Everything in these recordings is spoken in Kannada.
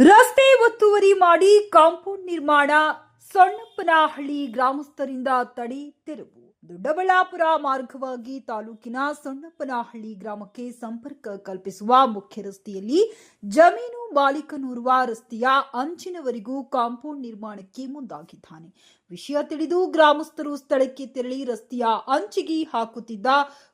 ರಸ್ತೆ ಒತ್ತುವರಿ ಮಾಡಿ ಕಾಂಪೌಂಡ್ ನಿರ್ಮಾಣ ಸೊಣ್ಣಪ್ಪನಹಳ್ಳಿ ಗ್ರಾಮಸ್ಥರಿಂದ ತಡೆ ತೆರವು. ದೊಡ್ಡಬಳ್ಳಾಪುರ ಮಾರ್ಗವಾಗಿ ತಾಲೂಕಿನ ಸಣ್ಣಪ್ಪನಹಳ್ಳಿ ಗ್ರಾಮಕ್ಕೆ ಸಂಪರ್ಕ ಕಲ್ಪಿಸುವ ಮುಖ್ಯ ರಸ್ತೆಯಲ್ಲಿ ಜಮೀನು ಮಾಲೀಕನೋರ್ವ ರಸ್ತೆಯ ಅಂಚಿನವರೆಗೂ ಕಾಂಪೌಂಡ್ ನಿರ್ಮಾಣಕ್ಕೆ ಮುಂದಾಗಿದ್ದಾನೆ. ವಿಷಯ ತಿಳಿದು ಗ್ರಾಮಸ್ಥರು ಸ್ಥಳಕ್ಕೆ ತೆರಳಿ ರಸ್ತೆಯ ಅಂಚಿಗೆ ಹಾಕುತ್ತಿದ್ದ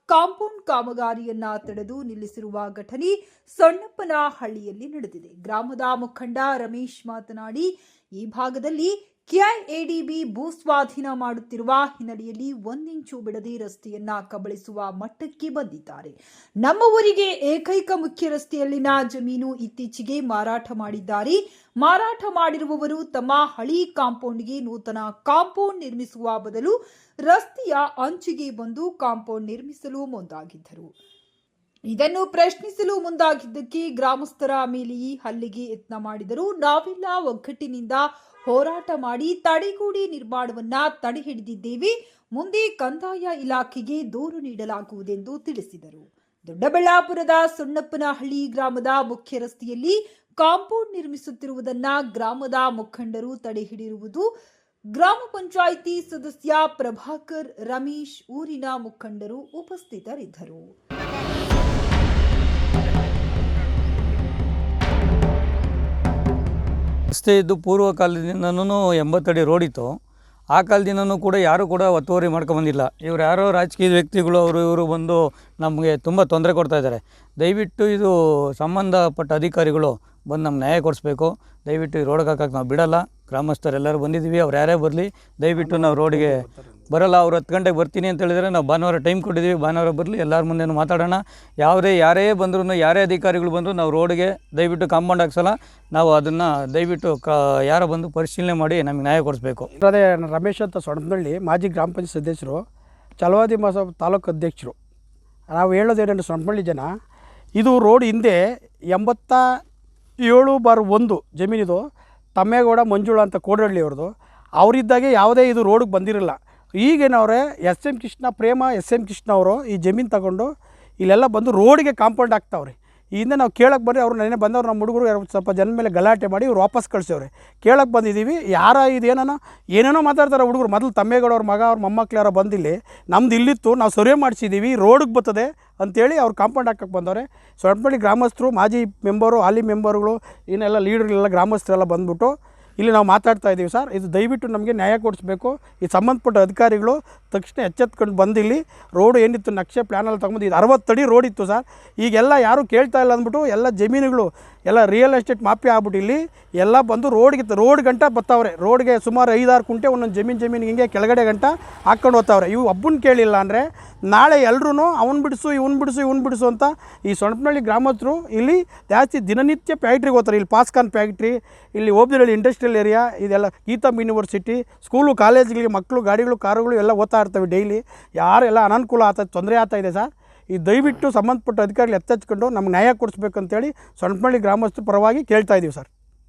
ಕಾಂಪೌಂಡ್ ಕಾಮಗಾರಿಯನ್ನ ತಡೆದು ನಿಲ್ಲಿಸಿರುವ ಘಟನೆ ಸೊಣ್ಣಪ್ಪನಹಳ್ಳಿಯಲ್ಲಿ ನಡೆದಿದೆ. ಗ್ರಾಮದ ಮುಖಂಡ ರಮೇಶ್ ಮಾತನಾಡಿ, ಈ ಭಾಗದಲ್ಲಿ ಕೆಐಎಡಿಬಿ ಭೂ ಸ್ವಾಧೀನ ಮಾಡುತ್ತಿರುವ ಹಿನ್ನೆಲೆಯಲ್ಲಿ ಒಂದಿಂಚು ಬಿಡದೆ ರಸ್ತೆಯನ್ನ ಕಬಳಿಸುವ ಮಟ್ಟಕ್ಕೆ ಬಂದಿದ್ದಾರೆ. ನಮ್ಮ ಊರಿಗೆ ಏಕೈಕ ಮುಖ್ಯ ರಸ್ತೆಯಲ್ಲಿನ ಜಮೀನು ಇತ್ತೀಚೆಗೆ ಮಾರಾಟ ಮಾಡಿದ್ದಾರೆ. ಮಾರಾಟ ಮಾಡಿರುವವರು ತಮ್ಮ ಹಳಿ ಕಾಂಪೌಂಡ್ಗೆ ನೂತನ ಕಾಂಪೌಂಡ್ ನಿರ್ಮಿಸುವ ಬದಲು ರಸ್ತೆಯ ಅಂಚಿಗೆ ಬಂದು ಕಾಂಪೌಂಡ್ ನಿರ್ಮಿಸಲು ಮುಂದಾಗಿದ್ದರು. ಇದನ್ನು ಪ್ರಶ್ನಿಸಲು ಮುಂದಾಗಿದ್ದಕ್ಕೆ ಗ್ರಾಮಸ್ಥರ ಮೇಲೆಯೇ ಹಲ್ಲಿಗೆ ಯತ್ನ ಮಾಡಿದರು ನಾವೆಲ್ಲ ಒಗ್ಗಟ್ಟಿನಿಂದ ಹೋರಾಟ ಮಾಡಿ ತಡೆಗೂಡಿ ನಿರ್ಮಾಣವನ್ನ ತಡೆ ಹಿಡಿದಿದ್ದೇವೆ. ಮುಂದೆ ಕಂದಾಯ ಇಲಾಖೆಗೆ ದೂರು ನೀಡಲಾಗುವುದೆಂದು ತಿಳಿಸಿದರು. ದೊಡ್ಡಬಳ್ಳಾಪುರದ ಸುಣ್ಣಪ್ಪನಹಳ್ಳಿ ಗ್ರಾಮದ ಮುಖ್ಯ ರಸ್ತೆಯಲ್ಲಿ ಕಾಂಪೌಂಡ್ ನಿರ್ಮಿಸುತ್ತಿರುವುದನ್ನ ಗ್ರಾಮದ ಮುಖಂಡರು ತಡೆ ಹಿಡಿದಿರುವುದು. ಗ್ರಾಮ ಪಂಚಾಯಿತಿ ಸದಸ್ಯ ಪ್ರಭಾಕರ್ ರಮೇಶ್, ಊರಿನ ಮುಖಂಡರು ಉಪಸ್ಥಿತರಿದ್ದರು. ರಸ್ತೆ ಇದ್ದು ಪೂರ್ವ ಕಾಲದಿಂದನೂ ಎಂಬತ್ತಡಿ ರೋಡ್ ಇತ್ತು. ಆ ಕಾಲದಿಂದನೂ ಕೂಡ ಯಾರೂ ಕೂಡ ಒತ್ತುವರಿ ಮಾಡ್ಕೊಂಬಂದಿಲ್ಲ ಇವ್ರು ಯಾರೋ ರಾಜಕೀಯ ವ್ಯಕ್ತಿಗಳು ಅವರು ಇವರು ಬಂದು ನಮಗೆ ತುಂಬ ತೊಂದರೆ ಕೊಡ್ತಾ ಇದ್ದಾರೆ. ದಯವಿಟ್ಟು ಇದು ಸಂಬಂಧಪಟ್ಟ ಅಧಿಕಾರಿಗಳು ಬಂದು ನಮ್ಗೆ ನ್ಯಾಯ ಕೊಡಿಸ್ಬೇಕು. ದಯವಿಟ್ಟು ಈ ರೋಡ್ಗೆ ಹಾಕಕ್ಕೆ ನಾವು ಬಿಡೋಲ್ಲ. ಗ್ರಾಮಸ್ಥರೆಲ್ಲರೂ ಬಂದಿದ್ದೀವಿ. ಅವ್ರು ಯಾರೇ ಬರಲಿ, ದಯವಿಟ್ಟು ನಾವು ರೋಡಿಗೆ ಬರಲ್ಲ, ಅವ್ರು ಹತ್ತು ಗಂಟೆಗೆ ಬರ್ತೀನಿ ಅಂತ ಹೇಳಿದ್ರೆ ನಾವು ಭಾನುವಾರ ಟೈಮ್ ಕೊಟ್ಟಿದ್ದೀವಿ, ಭಾನುವಾರ ಬರಲಿ, ಎಲ್ಲರ ಮುಂದೆ ಮಾತಾಡೋಣ. ಯಾವುದೇ, ಯಾರೇ ಬಂದ್ರೂ ಯಾರೇ ಅಧಿಕಾರಿಗಳು ಬಂದರೂ ನಾವು ರೋಡ್ಗೆ ದಯವಿಟ್ಟು ಕಾಂಪೌಂಡ್ ಹಾಕ್ಸಲ್ಲ. ನಾವು ಅದನ್ನು ದಯವಿಟ್ಟು ಕ, ಯಾರೋ ಬಂದು ಪರಿಶೀಲನೆ ಮಾಡಿ ನಮಗೆ ನ್ಯಾಯ ಕೊಡಿಸ್ಬೇಕು. ಅದೇ ರಮೇಶ್ ಅಂತ ಸೊಣನಹಳ್ಳಿ ಮಾಜಿ ಗ್ರಾಮ ಪಂಚಾಯತ್ ಸದಸ್ಯರು, ಚಲವಾದಿ ಮಾಸ ತಾಲೂಕು ಅಧ್ಯಕ್ಷರು. ನಾವು ಹೇಳೋದೇನೆಂದ್ರೆ ಸೊಣನಹಳ್ಳಿ ಜನ, ಇದು ರೋಡ್ ಹಿಂದೆ ಎಂಬತ್ತ ಏಳು ಬಾರ್ ಒಂದು ಜಮೀನಿದು ತಮ್ಮೇಗೌಡ ಮಂಜುಳ ಅಂತ ಕೋಡಹಳ್ಳಿ ಅವ್ರದ್ದು. ಅವರಿದ್ದಾಗೆ ಯಾವುದೇ ಇದು ರೋಡಿಗೆ ಬಂದಿರಲ್ಲ. ಈಗೇನವ್ರೆ, ಎಸ್ ಎಂ ಕೃಷ್ಣ ಪ್ರೇಮ, ಎಸ್ ಎಂ ಕೃಷ್ಣ ಅವರು ಈ ಜಮೀನು ತಗೊಂಡು ಇಲ್ಲೆಲ್ಲ ಬಂದು ರೋಡಿಗೆ ಕಾಂಪೌಂಡ್ ಹಾಕ್ತಾವ್ರಿ. ಈ ಹಿಂದೆ ನಾವು ಕೇಳಕ್ಕೆ ಬರ್ರಿ ಅವ್ರು ನೆನೆ ಬಂದವ್ರು ನಮ್ಮ ಹುಡುಗರು ಸ್ವಲ್ಪ ಜನ ಮೇಲೆ ಗಲಾಟೆ ಮಾಡಿ ಇವ್ರು ವಾಪಸ್ ಕಳಿಸವ್ರೆ. ಕೇಳಕ್ಕೆ ಬಂದಿದ್ದೀವಿ ಯಾರ ಇದೇನೋ ಏನೇನೋ? ಮಾತಾಡ್ತಾರೆ ಹುಡುಗರು. ಮೊದಲು ತಮ್ಮೇಗೌಡವ್ರ ಮಗ, ಅವ್ರ ಮೊಮ್ಮಕ್ಳು ಯಾರೋ ಬಂದಿಲ್ಲಿ, ನಮ್ದು ಇಲ್ಲಿತ್ತು, ನಾವು ಸರ್ವೆ ಮಾಡಿಸಿದ್ದೀವಿ ರೋಡಿಗೆ ಬರ್ತದೆ ಅಂತೇಳಿ ಅವ್ರು ಕಾಂಪೌಂಡ್ ಹಾಕಕ್ಕೆ ಬಂದವ್ರೆ. ಸ್ವಲ್ಪ ಗ್ರಾಮಸ್ಥರು, ಮಾಜಿ ಮೆಂಬರು, ಹಾಲಿ ಮೆಂಬರ್ಗಳು, ಇನ್ನೆಲ್ಲ ಲೀಡರ್ಗಳೆಲ್ಲ, ಗ್ರಾಮಸ್ಥರೆಲ್ಲ ಬಂದ್ಬಿಟ್ಟು ಇಲ್ಲಿ ನಾವು ಮಾತಾಡ್ತಾ ಇದ್ದೀವಿ ಸರ್. ಇದು ದಯವಿಟ್ಟು ನಮಗೆ ನ್ಯಾಯ ಕೊಡಿಸ್ಬೇಕು. ಈ ಸಂಬಂಧಪಟ್ಟ ಅಧಿಕಾರಿಗಳು ತಕ್ಷಣ ಎಚ್ಚೆತ್ಕೊಂಡು ಬಂದಿಲ್ಲಿ ರೋಡ್ ಏನಿತ್ತು, ನಕ್ಷೆ ಪ್ಲ್ಯಾನಲ್ಲಿ ತಗೊಂಡು ಇದು ಅರವತ್ತಡಿ ರೋಡ್ ಇತ್ತು ಸರ್. ಈಗೆಲ್ಲ ಯಾರೂ ಕೇಳ್ತಾ ಇಲ್ಲ ಅಂದ್ಬಿಟ್ಟು ಎಲ್ಲ ಜಮೀನುಗಳು, ಎಲ್ಲ ರಿಯಲ್ ಎಸ್ಟೇಟ್ ಮಾಫಿಯಾ ಆಗ್ಬಿಟ್ಟು ಇಲ್ಲಿ ಎಲ್ಲ ಬಂದು ರೋಡ್ಗೆ, ರೋಡ್ ಗಂಟ ಬರ್ತಾವ್ರೆ ರೋಡ್ಗೆ ಸುಮಾರು ಐದಾರು ಕುಂಟೆ ಒಂದೊಂದು ಜಮೀನು, ಜಮೀನಿಗೆ ಹಿಂಗೆ ಕೆಳಗಡೆ ಗಂಟ ಹಾಕ್ಕೊಂಡು ಹೋಗ್ತಾವ್ರೆ. ಇವು ಒಬ್ಬನ ಕೇಳಿಲ್ಲ ಅಂದರೆ ನಾಳೆ ಎಲ್ಲರೂ ಅವ್ನು ಬಿಡಿಸು, ಇವ್ನು ಬಿಡಿಸು ಇವ್ನು ಬಿಡಿಸು ಅಂತ ಈ ಸೊಣಪನಹಳ್ಳಿ ಗ್ರಾಮಸ್ಥರು ಇಲ್ಲಿ ಜಾಸ್ತಿ ದಿನನಿತ್ಯ ಫ್ಯಾಕ್ಟ್ರಿಗೆ ಹೋಗ್ತಾರೆ. ಇಲ್ಲಿ ಪಾಸ್ಕಾನ್ ಫ್ಯಾಕ್ಟ್ರಿ ಇಲ್ಲಿ ಓಬ್ದಿರಳ್ಳಿ ಇಂಡಸ್ಟ್ರಿಯಲ್ ಏರಿಯಾ, ಇದೆಲ್ಲ ಈತಮ್ ಯೂನಿವರ್ಸಿಟಿ, ಸ್ಕೂಲು, ಕಾಲೇಜ್ಗಳಿಗೆ ಮಕ್ಕಳು, ಗಾಡಿಗಳು, ಕಾರುಗಳು ಎಲ್ಲ ಓದ್ತಾ ಇರ್ತವೆ ಡೈಲಿ. ಯಾರೆಲ್ಲ ಅನಾನುಕೂಲ ಆಗ್ತದೆ ತೊಂದರೆ ಆಗ್ತಾ ಇದೆ ಸರ್. ಈ ದಯವಿಟ್ಟು ಸಂಬಂಧಪಟ್ಟ ಅಧಿಕಾರಿಗಳು ಎತ್ತೆಚ್ಕೊಂಡು ನಮ್ಗೆ ನ್ಯಾಯ ಕೊಡಿಸ್ಬೇಕಂತೇಳಿ ಸೊಂಟಮಳ್ಳಿ ಗ್ರಾಮಸ್ಥರ ಪರವಾಗಿ ಕೇಳ್ತಾ ಇದ್ದೀವಿ ಸರ್.